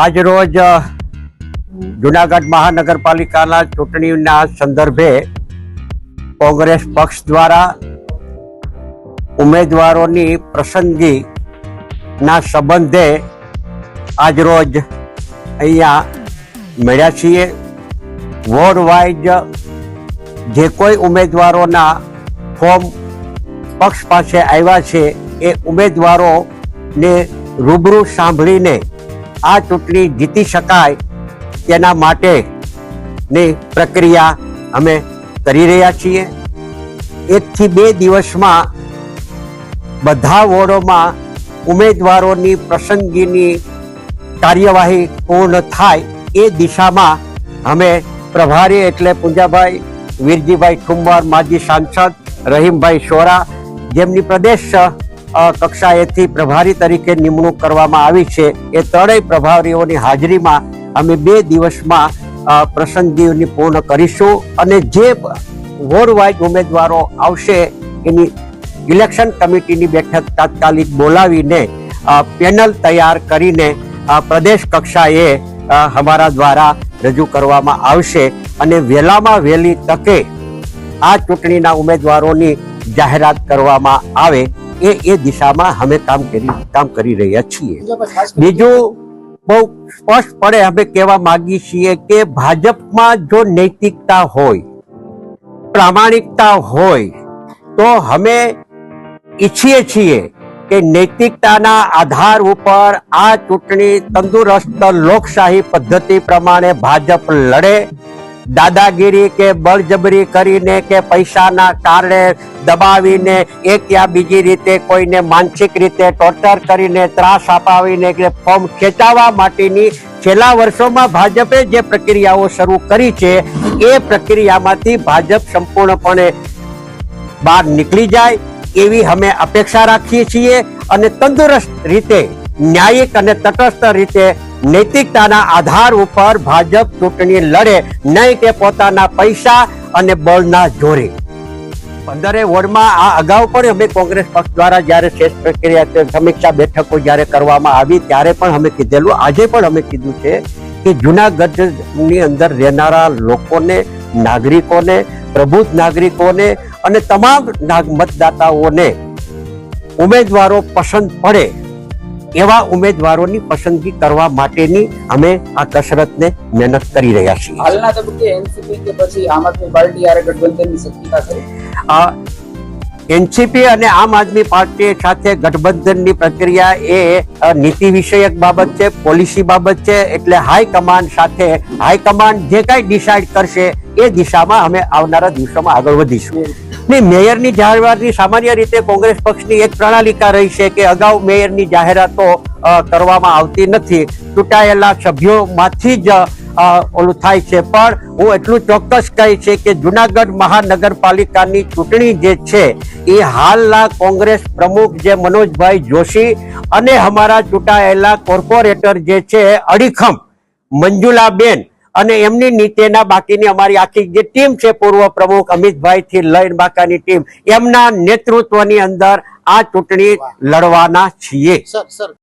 આજ રોજ જુનાગઢ મહાનગરપાલિકાના ચૂંટણીના સંદર્ભે કોંગ્રેસ પક્ષ દ્વારા ઉમેદવારોની પસંદગીના સંબંધે આજ રોજ અહીંયા મળ્યા છીએ. વોર્ડ વાઇઝ જે કોઈ ઉમેદવારોના ફોર્મ પક્ષ પાસે આવ્યા છે, એ ઉમેદવારોને રૂબરૂ સાંભળીને આ ચૂંટણી જીતી શકાય તેના માટેની પ્રક્રિયા અમે કરી રહ્યા છીએ. એકથી બે દિવસમાં બધા વોર્ડોમાં ઉમેદવારોની પસંદગીની કાર્યવાહી પૂર્ણ થાય એ દિશામાં અમે પ્રભારી એટલે પૂંજાભાઈ, વીરજીભાઈ ઠુંબર માજી સાંસદ રહીમભાઈ શોરા જેમની પ્રદેશ કક્ષાએથી પ્રભારી તરીકે નિમણૂક કરવામાં આવી છે. એ ત્રણેય પ્રભારીઓની હાજરીમાં અમે બે દિવસમાં પ્રસંગીઓની પૂર્ણ કરીશું અને જે વોર્ડવાઇઝ ઉમેદવારો આવશે એની ઇલેક્શન કમિટીની બેઠક તાત્કાલિક બોલાવીને પેનલ તૈયાર કરીને પ્રદેશ કક્ષાએ અમારા દ્વારા રજૂ કરવામાં આવશે અને વહેલામાં વહેલી તકે આ ચૂંટણીના ઉમેદવારોની જાહેરાત કરવામાં આવે. એ એ દિશામાં અમે કામ કરી કામ કરી રહ્યા છીએ. બીજું બહુ સ્પષ્ટપણે અમે કહેવા માંગીએ છીએ કે ભાજપમાં જો નૈતિકતા હોય પ્રામાણિકતા હોય તો અમે ઈચ્છીએ છીએ કે નૈતિકતાના આધાર ઉપર આ ચૂંટણી તંદુરસ્ત લોકશાહી પદ્ધતિ પ્રમાણે ભાજપ લડે દાદાગીરી કે બળજબરી કરીને કે પૈસાના કારણે દબાવીને એક યા બીજી રીતે કોઈને માનસિક રીતે ટોર્ચર કરીને ત્રાસ અપાવીને કે ફોર્મ ખેંચાવવા માટેની છેલ્લા વર્ષોમાં ભાજપે જે પ્રક્રિયાઓ શરૂ કરી છે, એ પ્રક્રિયામાંથી ભાજપ સંપૂર્ણપણે બહાર નીકળી જાય એવી અમે અપેક્ષા રાખીએ છીએ અને તંદુરસ્ત રીતે ન્યાયિક અને તટસ્થ રીતે નૈતિકતાના આધાર ઉપર ભાજપ ચૂંટણી લડે નહીં કે પોતાના પૈસા અને બળના જોરે. પંદરે વોર્ડમાં આ અગાઉ પણ અમે કોંગ્રેસ પક્ષ દ્વારા જ્યારે શેષ પ્રક્રિયા સમીક્ષા બેઠકો જ્યારે કરવામાં આવી ત્યારે પણ અમે કીધેલું, આજે પણ અમે કીધું છે કે જૂનાગઢની અંદર રહેનારા લોકોને, નાગરિકોને, પ્રબુદ્ધ નાગરિકોને અને તમામ મતદાતાઓને ઉમેદવારો પસંદ પડે એવા ઉમેદવારોની પસંદગી કરવા માટેની અમે આ કસરતને મહેનત કરી રહ્યા છીએ. હાલના તબક્કે એનસીપી કે પછી આમ આદમી પાર્ટી આરે ગઠબંધનની શક્યતા ખરી એનસીપી અને આમ આદમી પાર્ટી સાથે ગઠબંધનની પ્રક્રિયા એ નીતિ વિષયક બાબત છે પોલિસી બાબત છે એટલે હાઈકમાન્ડ સાથે હાઈકમાન્ડ જે કાંઈ ડિસાઇડ કરશે એ દિશામાં અમે આવનારા દિવસોમાં આગળ વધીશું. ને મેયરની જાહેરાતની સામાન્ય રીતે કોંગ્રેસ પક્ષની એક પ્રણાલિકા રહી છે કે અગાઉ મેયરની જાહેરાતો કરવામાં આવતી નથી. ચૂંટાયેલા સભ્યોમાંથી જ ઓલું થાય છે. પણ હું એટલું ચોક્કસ કહી છે કે જુનાગઢ મહાનગરપાલિકાની ચૂંટણી જે છે, એ હાલના કોંગ્રેસ પ્રમુખ જે મનોજભાઈ જોશી અને અમારા ચૂંટાયેલા કોર્પોરેટર જે છે, અડીખમ મંજુલાબેન અને એમની નીચેના બાકીની અમારી આખી જે ટીમ છે, પૂર્વ પ્રમુખ અમિતભાઈ થી લઈને બાકાની ટીમ, એમના નેતૃત્વની અંદર આ ચૂંટણી લડવાના છીએ.